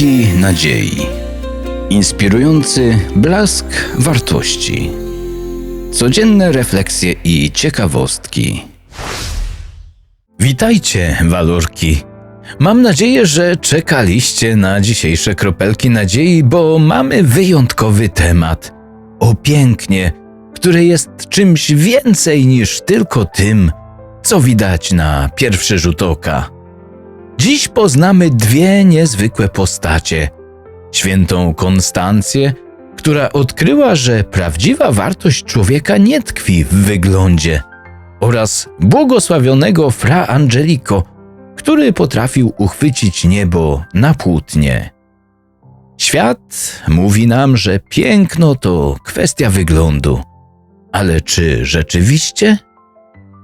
Kropelki nadziei. Inspirujący blask wartości. Codzienne refleksje i ciekawostki. Witajcie, walurki. Mam nadzieję, że czekaliście na dzisiejsze kropelki nadziei, bo mamy wyjątkowy temat o pięknie, które jest czymś więcej niż tylko tym, co widać na pierwszy rzut oka. Dziś poznamy dwie niezwykłe postacie: świętą Konstancję, która odkryła, że prawdziwa wartość człowieka nie tkwi w wyglądzie, oraz błogosławionego Fra Angelico, który potrafił uchwycić niebo na płótnie. Świat mówi nam, że piękno to kwestia wyglądu, ale czy rzeczywiście?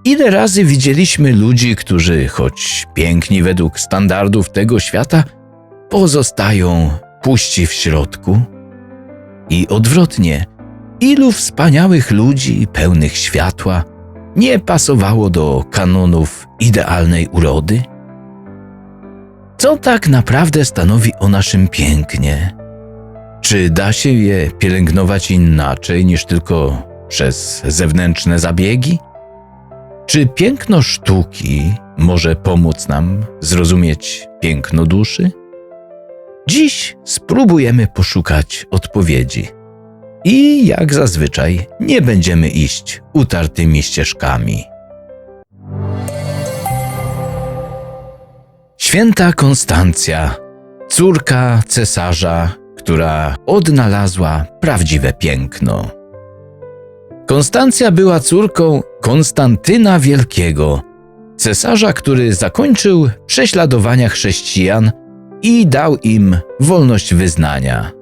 Ile razy widzieliśmy ludzi, którzy, choć piękni według standardów tego świata, pozostają puści w środku? I odwrotnie, ilu wspaniałych ludzi pełnych światła nie pasowało do kanonów idealnej urody? Co tak naprawdę stanowi o naszym pięknie? Czy da się je pielęgnować inaczej niż tylko przez zewnętrzne zabiegi? Czy piękno sztuki może pomóc nam zrozumieć piękno duszy? Dziś spróbujemy poszukać odpowiedzi. I jak zazwyczaj nie będziemy iść utartymi ścieżkami. Święta Konstancja, córka cesarza, która odnalazła prawdziwe piękno. Konstancja była córką Konstantyna Wielkiego, cesarza, który zakończył prześladowania chrześcijan i dał im wolność wyznania.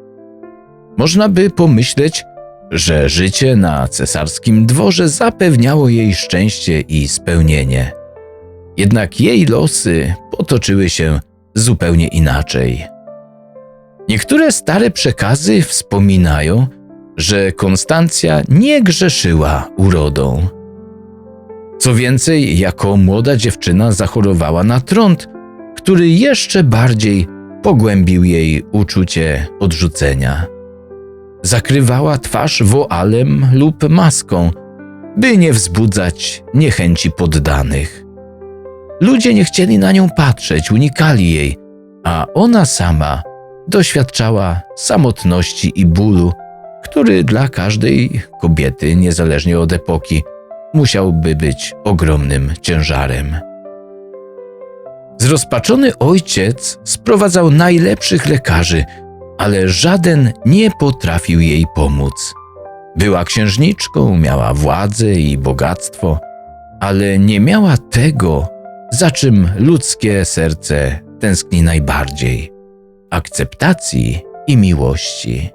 Można by pomyśleć, że życie na cesarskim dworze zapewniało jej szczęście i spełnienie. Jednak jej losy potoczyły się zupełnie inaczej. Niektóre stare przekazy wspominają, że Konstancja nie grzeszyła urodą. Co więcej, jako młoda dziewczyna zachorowała na trąd, który jeszcze bardziej pogłębił jej uczucie odrzucenia. Zakrywała twarz woalem lub maską, by nie wzbudzać niechęci poddanych. Ludzie nie chcieli na nią patrzeć, unikali jej, a ona sama doświadczała samotności i bólu, który dla każdej kobiety, niezależnie od epoki, musiałby być ogromnym ciężarem. Zrozpaczony ojciec sprowadzał najlepszych lekarzy, ale żaden nie potrafił jej pomóc. Była księżniczką, miała władzę i bogactwo, ale nie miała tego, za czym ludzkie serce tęskni najbardziej akceptacji i miłości.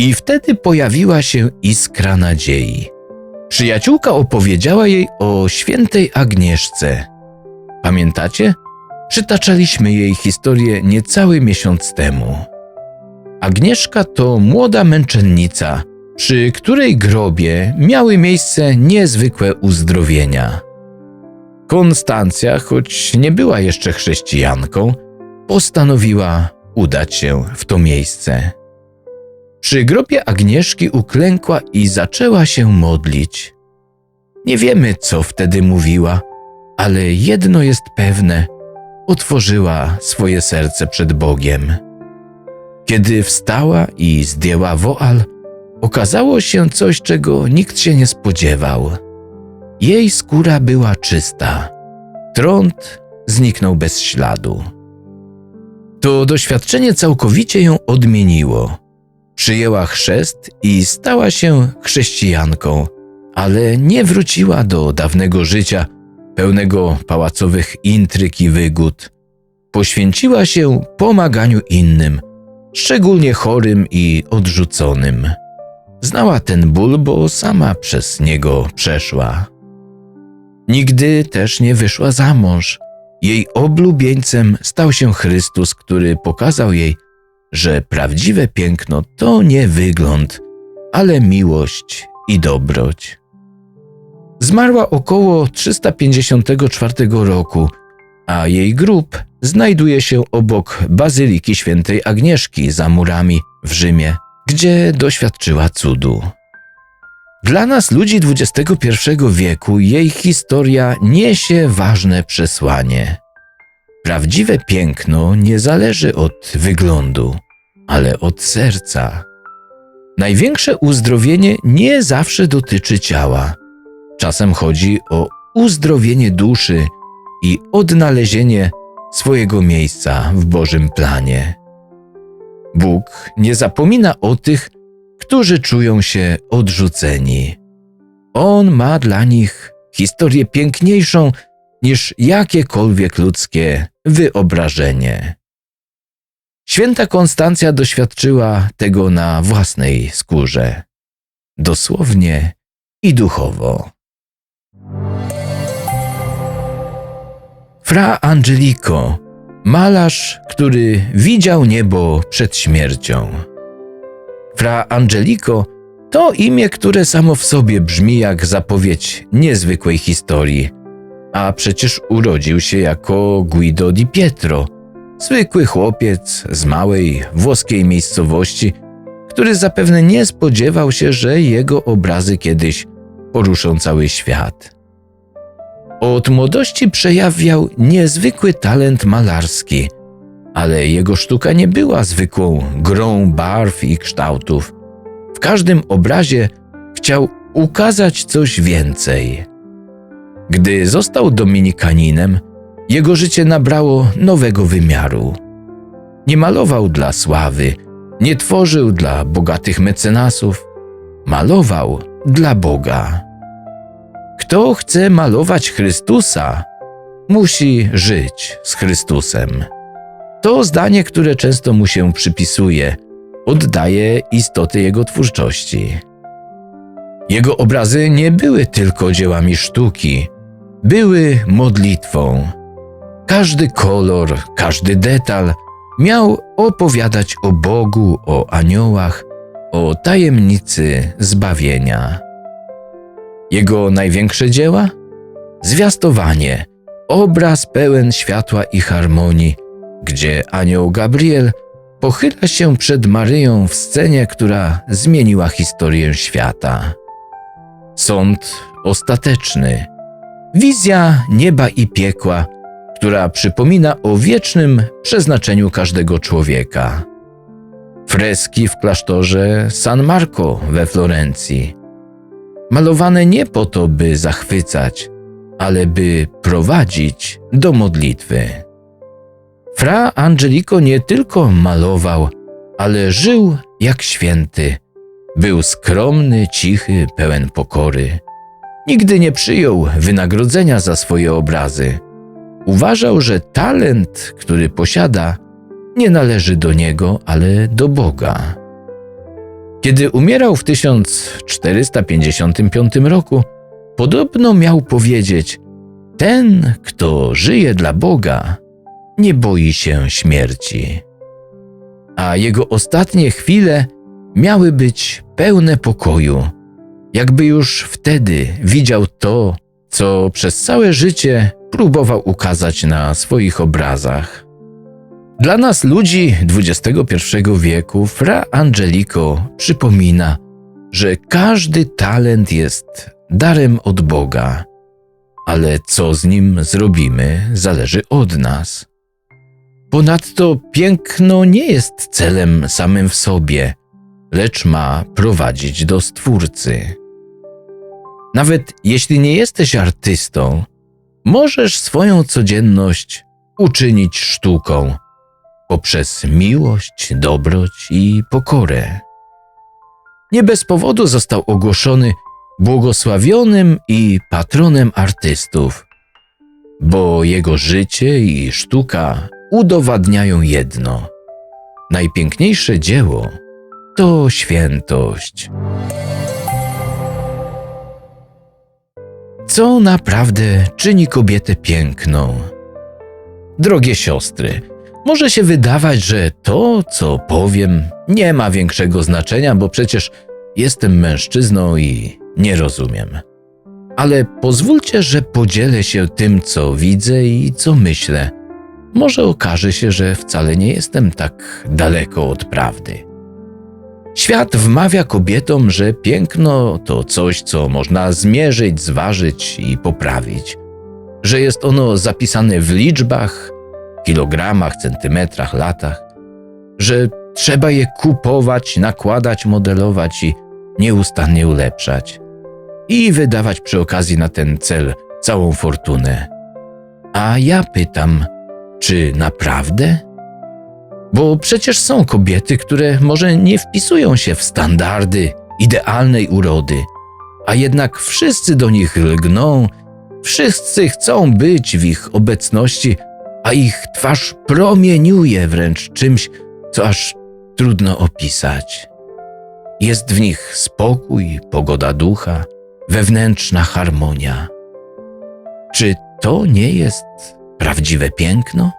I wtedy pojawiła się iskra nadziei. Przyjaciółka opowiedziała jej o świętej Agnieszce. Pamiętacie? Przytaczaliśmy jej historię niecały miesiąc temu. Agnieszka to młoda męczennica, przy której grobie miały miejsce niezwykłe uzdrowienia. Konstancja, choć nie była jeszcze chrześcijanką, postanowiła udać się w to miejsce. Przy grobie Agnieszki uklękła i zaczęła się modlić. Nie wiemy, co wtedy mówiła, ale jedno jest pewne: otworzyła swoje serce przed Bogiem. Kiedy wstała i zdjęła woal, okazało się coś, czego nikt się nie spodziewał. Jej skóra była czysta, trąd zniknął bez śladu. To doświadczenie całkowicie ją odmieniło. Przyjęła chrzest i stała się chrześcijanką, ale nie wróciła do dawnego życia, pełnego pałacowych intryg i wygód. Poświęciła się pomaganiu innym, szczególnie chorym i odrzuconym. Znała ten ból, bo sama przez niego przeszła. Nigdy też nie wyszła za mąż. Jej oblubieńcem stał się Chrystus, który pokazał jej, że prawdziwe piękno to nie wygląd, ale miłość i dobroć. Zmarła około 354 roku, a jej grób znajduje się obok Bazyliki Świętej Agnieszki za murami w Rzymie, gdzie doświadczyła cudu. Dla nas, ludzi XXI wieku, jej historia niesie ważne przesłanie. Prawdziwe piękno nie zależy od wyglądu, ale od serca. Największe uzdrowienie nie zawsze dotyczy ciała. Czasem chodzi o uzdrowienie duszy i odnalezienie swojego miejsca w Bożym planie. Bóg nie zapomina o tych, którzy czują się odrzuceni. On ma dla nich historię piękniejszą niż jakiekolwiek ludzkie wyobrażenie. Święta Konstancja doświadczyła tego na własnej skórze, dosłownie i duchowo. Fra Angelico, malarz, który widział niebo przed śmiercią. Fra Angelico to imię, które samo w sobie brzmi jak zapowiedź niezwykłej historii, a przecież urodził się jako Guido di Pietro, zwykły chłopiec z małej włoskiej miejscowości, który zapewne nie spodziewał się, że jego obrazy kiedyś poruszą cały świat. Od młodości przejawiał niezwykły talent malarski, ale jego sztuka nie była zwykłą grą barw i kształtów. W każdym obrazie chciał ukazać coś więcej. Gdy został dominikaninem, jego życie nabrało nowego wymiaru. Nie malował dla sławy, nie tworzył dla bogatych mecenasów, malował dla Boga. Kto chce malować Chrystusa, musi żyć z Chrystusem. To zdanie, które często mu się przypisuje, oddaje istoty jego twórczości. Jego obrazy nie były tylko dziełami sztuki, były modlitwą. Każdy kolor, każdy detal miał opowiadać o Bogu, o aniołach, o tajemnicy zbawienia. Jego największe dzieła? Zwiastowanie, obraz pełen światła i harmonii, gdzie anioł Gabriel pochyla się przed Maryją w scenie, która zmieniła historię świata. Sąd ostateczny, wizja nieba i piekła, która przypomina o wiecznym przeznaczeniu każdego człowieka. Freski w klasztorze San Marco we Florencji. Malowane nie po to, by zachwycać, ale by prowadzić do modlitwy. Fra Angelico nie tylko malował, ale żył jak święty. Był skromny, cichy, pełen pokory. Nigdy nie przyjął wynagrodzenia za swoje obrazy. Uważał, że talent, który posiada, nie należy do niego, ale do Boga. Kiedy umierał w 1455 roku, podobno miał powiedzieć: Ten, kto żyje dla Boga, nie boi się śmierci. A jego ostatnie chwile miały być pełne pokoju, jakby już wtedy widział to, co przez całe życie próbował ukazać na swoich obrazach. Dla nas, ludzi XXI wieku, Fra Angelico przypomina, że każdy talent jest darem od Boga, ale co z nim zrobimy, zależy od nas. Ponadto piękno nie jest celem samym w sobie, lecz ma prowadzić do Stwórcy. Nawet jeśli nie jesteś artystą, możesz swoją codzienność uczynić sztuką poprzez miłość, dobroć i pokorę. Nie bez powodu został ogłoszony błogosławionym i patronem artystów, bo jego życie i sztuka udowadniają jedno: najpiękniejsze dzieło to świętość. Co naprawdę czyni kobietę piękną? Drogie siostry, może się wydawać, że to, co powiem, nie ma większego znaczenia, bo przecież jestem mężczyzną i nie rozumiem. Ale pozwólcie, że podzielę się tym, co widzę i co myślę, może okaże się, że wcale nie jestem tak daleko od prawdy. Świat wmawia kobietom, że piękno to coś, co można zmierzyć, zważyć i poprawić, że jest ono zapisane w liczbach, kilogramach, centymetrach, latach, że trzeba je kupować, nakładać, modelować i nieustannie ulepszać i wydawać przy okazji na ten cel całą fortunę. A ja pytam, czy naprawdę? Bo przecież są kobiety, które może nie wpisują się w standardy idealnej urody, a jednak wszyscy do nich lgną, wszyscy chcą być w ich obecności, a ich twarz promieniuje wręcz czymś, co aż trudno opisać. Jest w nich spokój, pogoda ducha, wewnętrzna harmonia. Czy to nie jest prawdziwe piękno?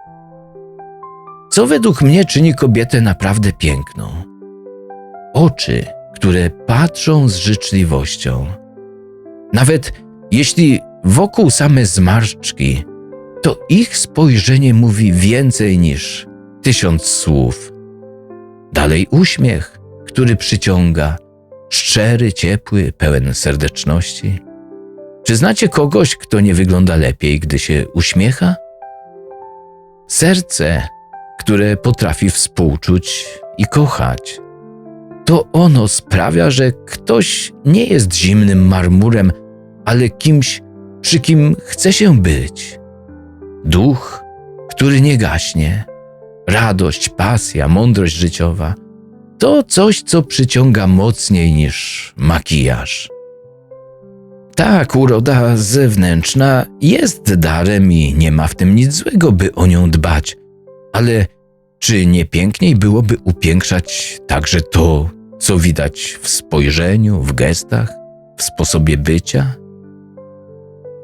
Co według mnie czyni kobietę naprawdę piękną? Oczy, które patrzą z życzliwością. Nawet jeśli wokół same zmarszczki, to ich spojrzenie mówi więcej niż tysiąc słów. Dalej uśmiech, który przyciąga, szczery, ciepły, pełen serdeczności. Czy znacie kogoś, kto nie wygląda lepiej, gdy się uśmiecha? Serce, które potrafi współczuć i kochać. To ono sprawia, że ktoś nie jest zimnym marmurem, ale kimś, przy kim chce się być. Duch, który nie gaśnie, radość, pasja, mądrość życiowa to coś, co przyciąga mocniej niż makijaż. Tak, uroda zewnętrzna jest darem i nie ma w tym nic złego, by o nią dbać, ale czy nie piękniej byłoby upiększać także to, co widać w spojrzeniu, w gestach, w sposobie bycia?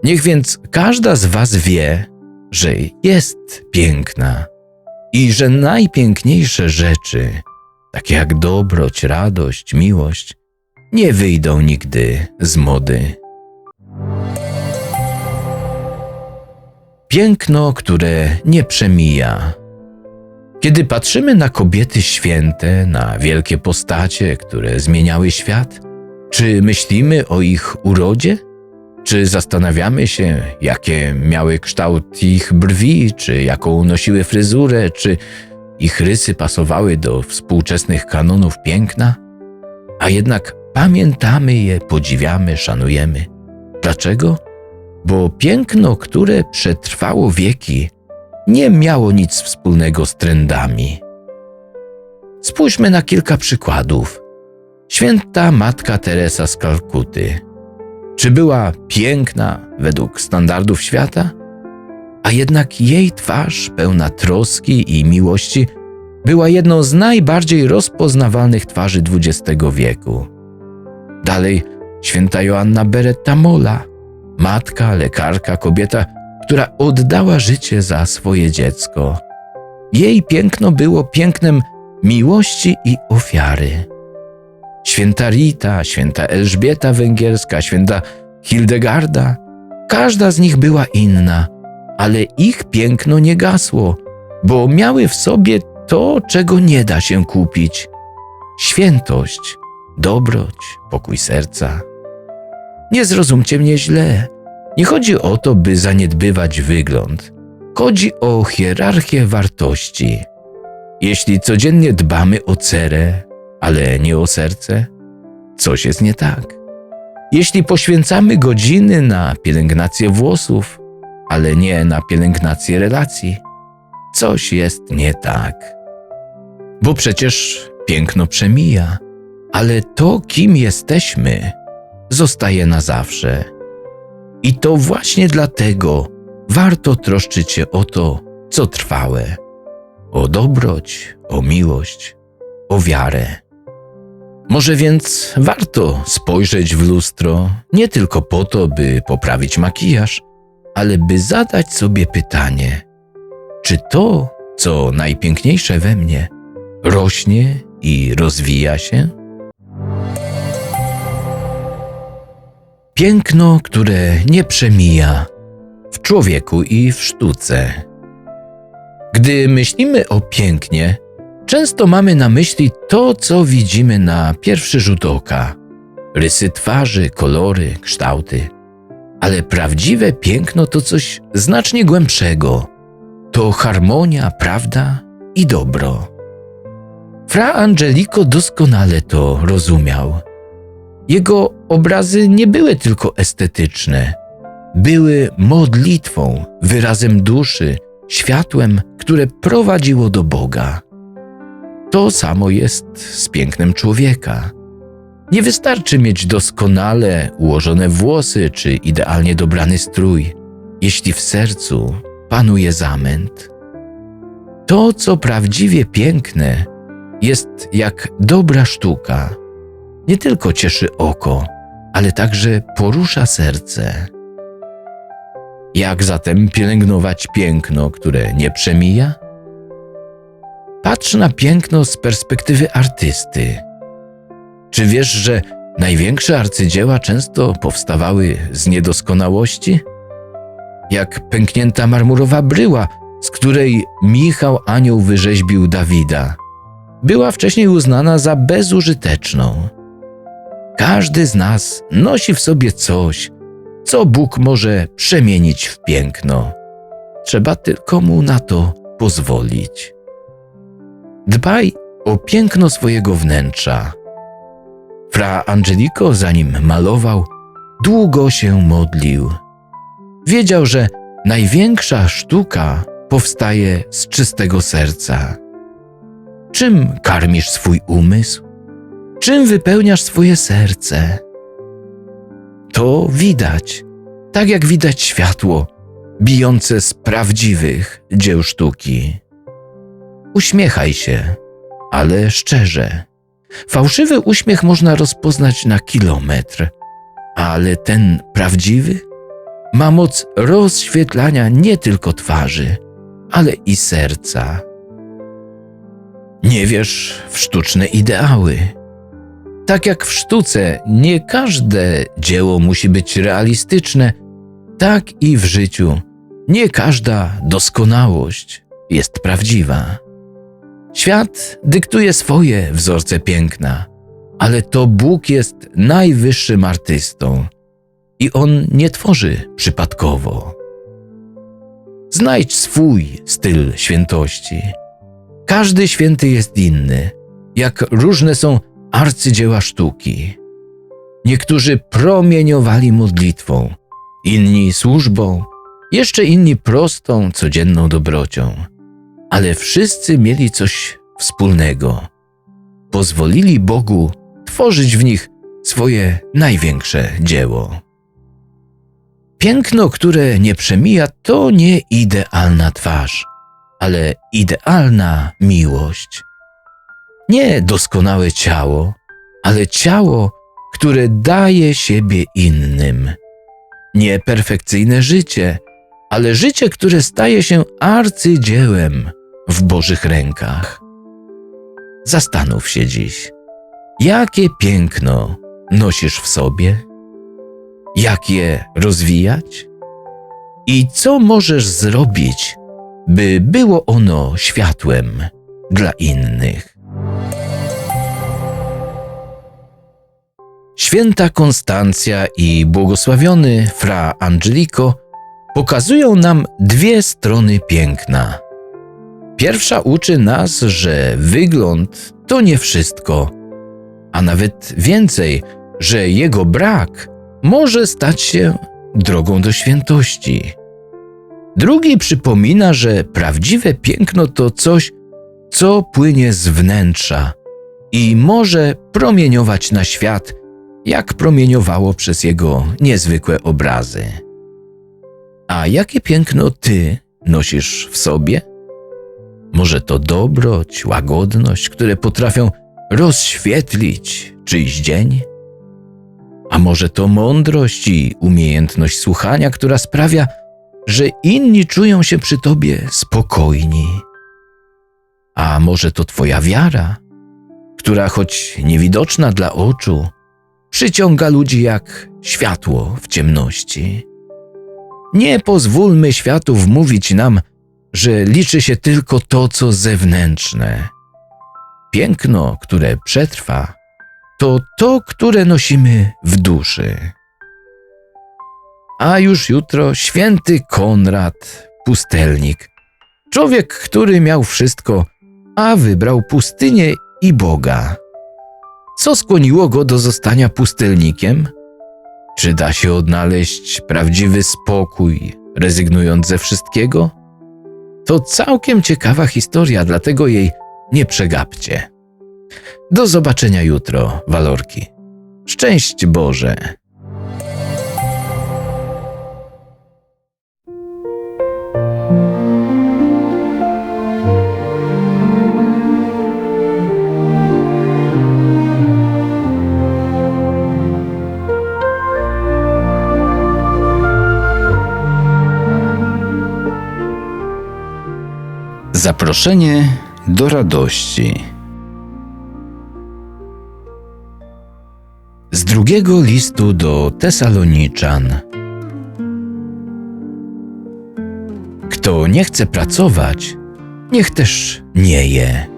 Niech więc każda z Was wie, że jest piękna i że najpiękniejsze rzeczy, takie jak dobroć, radość, miłość, nie wyjdą nigdy z mody. Piękno, które nie przemija. Kiedy patrzymy na kobiety święte, na wielkie postacie, które zmieniały świat, czy myślimy o ich urodzie? Czy zastanawiamy się, jakie miały kształt ich brwi, czy jaką nosiły fryzurę, czy ich rysy pasowały do współczesnych kanonów piękna? A jednak pamiętamy je, podziwiamy, szanujemy. Dlaczego? Bo piękno, które przetrwało wieki, nie miało nic wspólnego z trendami. Spójrzmy na kilka przykładów. Święta Matka Teresa z Kalkuty. Czy była piękna według standardów świata? A jednak jej twarz, pełna troski i miłości, była jedną z najbardziej rozpoznawalnych twarzy XX wieku. Dalej święta Joanna Beretta Mola, matka, lekarka, kobieta, która oddała życie za swoje dziecko. Jej piękno było pięknem miłości i ofiary. Święta Rita, święta Elżbieta Węgierska, święta Hildegarda, każda z nich była inna, ale ich piękno nie gasło, bo miały w sobie to, czego nie da się kupić świętość, dobroć, pokój serca. Nie zrozumcie mnie źle. Nie chodzi o to, by zaniedbywać wygląd. Chodzi o hierarchię wartości. Jeśli codziennie dbamy o cerę, ale nie o serce, coś jest nie tak. Jeśli poświęcamy godziny na pielęgnację włosów, ale nie na pielęgnację relacji, coś jest nie tak. Bo przecież piękno przemija, ale to, kim jesteśmy, zostaje na zawsze. I to właśnie dlatego warto troszczyć się o to, co trwałe, o dobroć, o miłość, o wiarę. Może więc warto spojrzeć w lustro nie tylko po to, by poprawić makijaż, ale by zadać sobie pytanie: czy to, co najpiękniejsze we mnie, rośnie i rozwija się? Piękno, które nie przemija w człowieku i w sztuce. Gdy myślimy o pięknie, często mamy na myśli to, co widzimy na pierwszy rzut oka: rysy twarzy, kolory, kształty. Ale prawdziwe piękno to coś znacznie głębszego. To harmonia, prawda i dobro. Fra Angelico doskonale to rozumiał. Jego obrazy nie były tylko estetyczne, były modlitwą, wyrazem duszy, światłem, które prowadziło do Boga. To samo jest z pięknem człowieka. Nie wystarczy mieć doskonale ułożone włosy czy idealnie dobrany strój, jeśli w sercu panuje zamęt. To, co prawdziwie piękne, jest jak dobra sztuka. Nie tylko cieszy oko, ale także porusza serce. Jak zatem pielęgnować piękno, które nie przemija? Patrz na piękno z perspektywy artysty. Czy wiesz, że największe arcydzieła często powstawały z niedoskonałości? Jak pęknięta marmurowa bryła, z której Michał Anioł wyrzeźbił Dawida, była wcześniej uznana za bezużyteczną. Każdy z nas nosi w sobie coś, co Bóg może przemienić w piękno. Trzeba tylko mu na to pozwolić. Dbaj o piękno swojego wnętrza. Fra Angelico, zanim malował, długo się modlił. Wiedział, że największa sztuka powstaje z czystego serca. Czym karmisz swój umysł? Czym wypełniasz swoje serce? To widać, tak jak widać światło bijące z prawdziwych dzieł sztuki. Uśmiechaj się, ale szczerze. Fałszywy uśmiech można rozpoznać na kilometr, ale ten prawdziwy ma moc rozświetlania nie tylko twarzy, ale i serca. Nie wierz w sztuczne ideały. Tak jak w sztuce nie każde dzieło musi być realistyczne, tak i w życiu nie każda doskonałość jest prawdziwa. Świat dyktuje swoje wzorce piękna, ale to Bóg jest najwyższym artystą i on nie tworzy przypadkowo. Znajdź swój styl świętości. Każdy święty jest inny, jak różne są arcydzieła sztuki. Niektórzy promieniowali modlitwą, inni służbą, jeszcze inni prostą, codzienną dobrocią. Ale wszyscy mieli coś wspólnego. Pozwolili Bogu tworzyć w nich swoje największe dzieło. Piękno, które nie przemija, to nie idealna twarz, ale idealna miłość. Nie doskonałe ciało, ale ciało, które daje siebie innym. Nie perfekcyjne życie, ale życie, które staje się arcydziełem w Bożych rękach. Zastanów się dziś, jakie piękno nosisz w sobie? Jak je rozwijać? I co możesz zrobić, by było ono światłem dla innych? Święta Konstancja i błogosławiony Fra Angelico pokazują nam dwie strony piękna. Pierwsza uczy nas, że wygląd to nie wszystko, a nawet więcej, że jego brak może stać się drogą do świętości. Drugi przypomina, że prawdziwe piękno to coś, co płynie z wnętrza i może promieniować na świat, jak promieniowało przez jego niezwykłe obrazy. A jakie piękno ty nosisz w sobie? Może to dobroć, łagodność, które potrafią rozświetlić czyjś dzień? A może to mądrość i umiejętność słuchania, która sprawia, że inni czują się przy tobie spokojni? A może to twoja wiara, która choć niewidoczna dla oczu, przyciąga ludzi jak światło w ciemności? Nie pozwólmy światu wmówić nam, że liczy się tylko to, co zewnętrzne. Piękno, które przetrwa, to to, które nosimy w duszy. A już jutro święty Konrad, pustelnik, człowiek, który miał wszystko, a wybrał pustynię i Boga. Co skłoniło go do zostania pustelnikiem? Czy da się odnaleźć prawdziwy spokój, rezygnując ze wszystkiego? To całkiem ciekawa historia, dlatego jej nie przegapcie. Do zobaczenia jutro, walorki. Szczęść Boże! Zaproszenie do radości. Z drugiego listu do Tesaloniczan. Kto nie chce pracować, niech też nie je.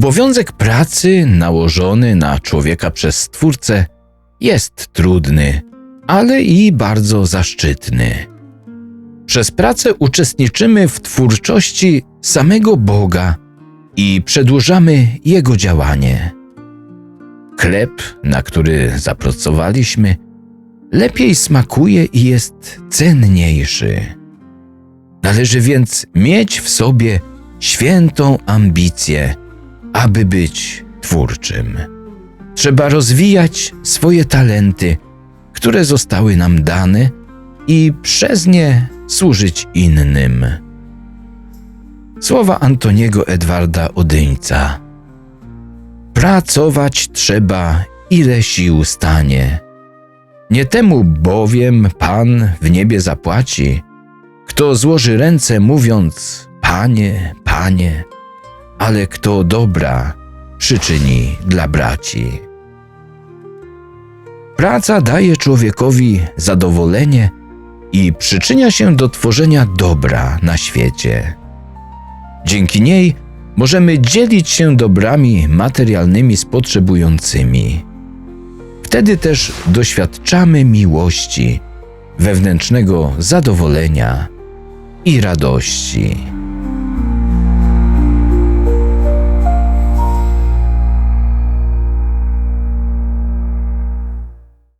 Obowiązek pracy nałożony na człowieka przez Stwórcę jest trudny, ale i bardzo zaszczytny. Przez pracę uczestniczymy w twórczości samego Boga i przedłużamy Jego działanie. Chleb, na który zapracowaliśmy, lepiej smakuje i jest cenniejszy. Należy więc mieć w sobie świętą ambicję, aby być twórczym. Trzeba rozwijać swoje talenty, które zostały nam dane i przez nie służyć innym. Słowa Antoniego Edwarda Odyńca. Pracować trzeba, ile sił stanie. Nie temu bowiem Pan w niebie zapłaci, kto złoży ręce mówiąc: Panie, Panie, ale kto dobra przyczyni dla braci. Praca daje człowiekowi zadowolenie i przyczynia się do tworzenia dobra na świecie. Dzięki niej możemy dzielić się dobrami materialnymi z potrzebującymi. Wtedy też doświadczamy miłości, wewnętrznego zadowolenia i radości.